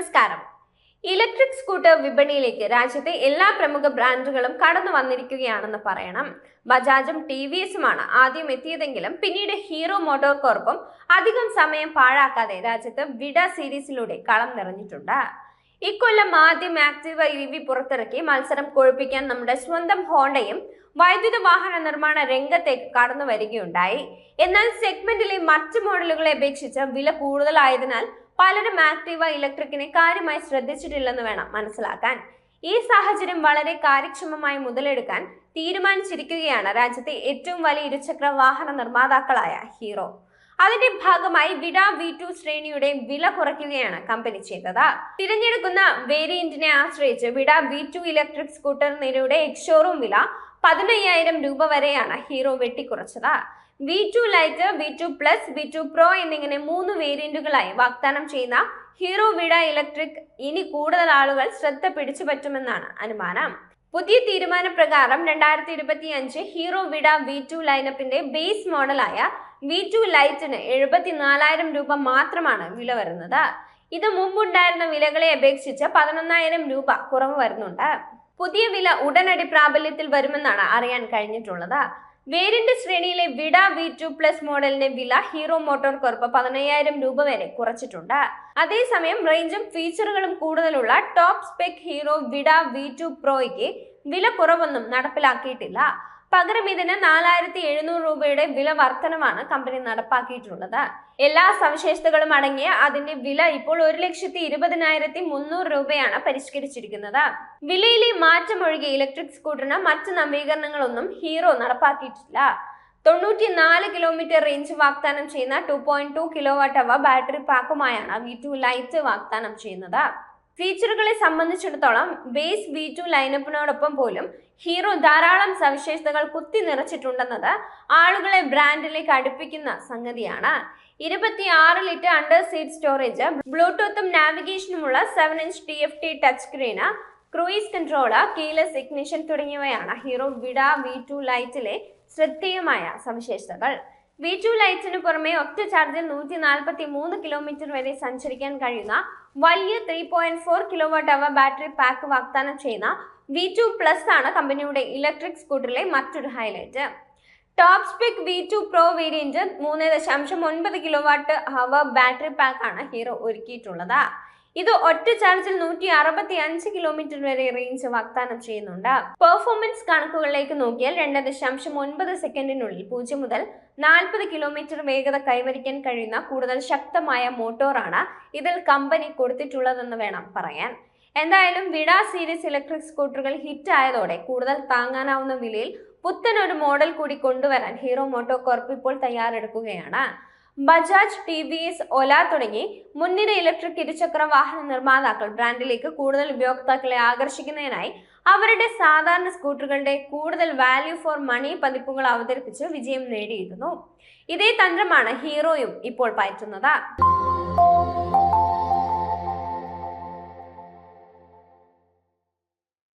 നമസ്കാരം. Electric scooter വിപണിയിലേക്ക് രാജ്യത്തെ എല്ലാ പ്രമുഖ ബ്രാൻഡുകളും കടന്നു വന്നിരിക്കുകയാണെന്ന് പറയണം. ബജാജും ടി വി എസുമാണ് ആദ്യം എത്തിയതെങ്കിലും പിന്നീട് ഹീറോ മോട്ടോർ കോർപ്പും അധികം സമയം പാഴാക്കാതെ രാജ്യത്ത് വിഡ സീരീസിലൂടെ കളം നിറഞ്ഞിട്ടുണ്ട്. ഇക്കൊല്ലം ആദ്യം ആക്റ്റീവ ഇ വി പുറത്തിറക്കി മത്സരം കൊഴുപ്പിക്കാൻ നമ്മുടെ സ്വന്തം ഹോണ്ടയും വൈദ്യുത വാഹന നിർമ്മാണ രംഗത്തേക്ക് കടന്നു വരികയുണ്ടായി. എന്നാൽ സെഗ്മെന്റിലെ മറ്റ് മോഡലുകളെ അപേക്ഷിച്ച് വില കൂടുതലായതിനാൽ പലരും ആക്ടീവ ഇലക്ട്രിക്കിനെ കാര്യമായി ശ്രദ്ധിച്ചിട്ടില്ലെന്ന് വേണം മനസ്സിലാക്കാൻ. ഈ സാഹചര്യം വളരെ കാര്യക്ഷമമായി മുതലെടുക്കാൻ തീരുമാനിച്ചിരിക്കുകയാണ് രാജ്യത്തെ ഏറ്റവും വലിയ ഇരുചക്ര വാഹന നിർമ്മാതാക്കളായ ഹീറോ. അതിന്റെ ഭാഗമായി വിഡ വി ടു ശ്രേണിയുടെ വില കുറയ്ക്കുകയാണ് കമ്പനി ചെയ്തത്. തിരഞ്ഞെടുക്കുന്ന വേരിയന്റിനെ ആശ്രയിച്ച് വിഡ വി ടു ഇലക്ട്രിക് സ്കൂട്ടറിനെ ഷോറൂം വില പതിനയ്യായിരം രൂപ വരെയാണ് Hero വെട്ടിക്കുറച്ചത്. V two lite V two plus V two pro എന്നിങ്ങനെ മൂന്ന് വേരിയന്റുകളായി വാഗ്ദാനം ചെയ്യുന്ന ഹീറോ വിഡ ഇലക്ട്രിക് ഇനി കൂടുതൽ ആളുകൾ ശ്രദ്ധ പിടിച്ചു പറ്റുമെന്നാണ് അനുമാനം. പുതിയ തീരുമാനപ്രകാരം രണ്ടായിരത്തി ഇരുപത്തി അഞ്ച് ഹീറോ വിഡ വി ടു ലൈനപ്പിന്റെ ബേസ് മോഡലായ വി ടു ലൈറ്റിന് എഴുപത്തിനാലായിരം രൂപ മാത്രമാണ് വില വരുന്നത്. ഇത് മുമ്പുണ്ടായിരുന്ന വിലകളെ അപേക്ഷിച്ച് പതിനൊന്നായിരം രൂപ കുറവ് വരുന്നുണ്ട്. പുതിയ വില ഉടനടി പ്രാബല്യത്തിൽ വരുമെന്നാണ് അറിയാൻ കഴിഞ്ഞിട്ടുള്ളത്. വേരിന്റെ ശ്രേണിയിലെ വിഡ വി ടു പ്ലസ് മോഡലിന്റെ വില ഹീറോ മോട്ടോർ കോർപ്പ് പതിനയ്യായിരം രൂപ വരെ കുറച്ചിട്ടുണ്ട്. അതേസമയം റേഞ്ചും ഫീച്ചറുകളും കൂടുതലുള്ള top spec Hero Vida V two പ്രോയ്ക്ക് വില കുറവൊന്നും നടപ്പിലാക്കിയിട്ടില്ല. പകരം ഇതിന് നാലായിരത്തി എഴുന്നൂറ് രൂപയുടെ വില വർധനമാണ് കമ്പനി നടപ്പാക്കിയിട്ടുള്ളത്. എല്ലാ സവിശേഷതകളും അടങ്ങിയ അതിന്റെ വില ഇപ്പോൾ ഒരു ലക്ഷത്തി ഇരുപതിനായിരത്തി മുന്നൂറ് രൂപയാണ് പരിഷ്കരിച്ചിരിക്കുന്നത്. വിലയിലെ മാറ്റം ഒഴികെ ഇലക്ട്രിക് സ്കൂട്ടറിന് മറ്റ് നവീകരണങ്ങളൊന്നും ഹീറോ നടപ്പാക്കിയിട്ടില്ല. തൊണ്ണൂറ്റി നാല് കിലോമീറ്റർ റേഞ്ച് വാഗ്ദാനം ചെയ്യുന്ന two point two kilo watt hour battery പാക്കുമായാണ് V two light വാഗ്ദാനം ചെയ്യുന്നത്. ഫീച്ചറുകളെ സംബന്ധിച്ചിടത്തോളം ബേസ് വി ടു ലൈനപ്പിനോടൊപ്പം പോലും ഹീറോ ധാരാളം സവിശേഷതകൾ കുത്തി നിറച്ചിട്ടുണ്ടെന്നത് ആളുകളെ ബ്രാൻഡിലേക്ക് അടുപ്പിക്കുന്ന സംഗതിയാണ്. ഇരുപത്തി ആറ് ലിറ്റർ അണ്ടർ സീറ്റ് സ്റ്റോറേജ് ബ്ലൂടൂത്തും നാവിഗേഷനുമുള്ള seven inch T F T touch screen cruise control keyless ignition തുടങ്ങിയവയാണ് ഹീറോ വിഡ വി ടു ലൈറ്റിലെ ശ്രദ്ധേയമായ സവിശേഷതകൾ. വി ടു ലൈറ്റിന് പുറമെ ഒറ്റ ചാർജിൽ നൂറ്റി നാൽപ്പത്തി മൂന്ന് കിലോമീറ്റർ വരെ സഞ്ചരിക്കാൻ കഴിയുന്ന വലിയ three point four kilowatt hour battery pack വാഗ്ദാനം ചെയ്യുന്ന വി ടു പ്ലസ് ആണ് കമ്പനിയുടെ ഇലക്ട്രിക് സ്കൂട്ടറിലെ മറ്റൊരു highlight top spec V two pro variant മൂന്ന് ദശാംശം ഒൻപത് കിലോവാട്ട് അവർ ബാറ്ററി പാക്കാണ് ഹീറോ ഒരുക്കിയിട്ടുള്ളത്. ഇത് ഒറ്റ ചാർജിൽ നൂറ്റി അറുപത്തി അഞ്ച് കിലോമീറ്റർ വരെ റേഞ്ച് വാഗ്ദാനം ചെയ്യുന്നുണ്ട്. പെർഫോമൻസ് കണക്കുകളിലേക്ക് നോക്കിയാൽ രണ്ട് ദശാംശം ഒൻപത് സെക്കൻഡിനുള്ളിൽ പൂജ്യം മുതൽ നാൽപ്പത് കിലോമീറ്റർ വേഗത കൈവരിക്കാൻ കഴിയുന്ന കൂടുതൽ ശക്തമായ മോട്ടോറാണ് ഇതിൽ കമ്പനി കൊടുത്തിട്ടുള്ളതെന്ന് വേണം പറയാൻ. എന്തായാലും വിഡ സീരീസ് ഇലക്ട്രിക് സ്കൂട്ടറുകൾ ഹിറ്റ് ആയതോടെ കൂടുതൽ താങ്ങാനാവുന്ന വിലയിൽ പുത്തൻ ഒരു മോഡൽ കൂടി കൊണ്ടുവരാൻ ഹീറോ മോട്ടോ കോർപ്പ് ഇപ്പോൾ തയ്യാറെടുക്കുകയാണ്. Bajaj T V S Ola തുടങ്ങി മുൻനിര ഇലക്ട്രിക് ഇരുചക്ര വാഹന നിർമ്മാതാക്കൾ ബ്രാൻഡിലേക്ക് കൂടുതൽ ഉപയോക്താക്കളെ ആകർഷിക്കുന്നതിനായി അവരുടെ സാധാരണ സ്കൂട്ടറുകളുടെ കൂടുതൽ വാല്യൂ ഫോർ മണി പതിപ്പുകൾ അവതരിപ്പിച്ച് വിജയം നേടിയിരുന്നു. ഇതേ തന്ത്രമാണ് ഹീറോയും ഇപ്പോൾ പയറ്റുന്നത്.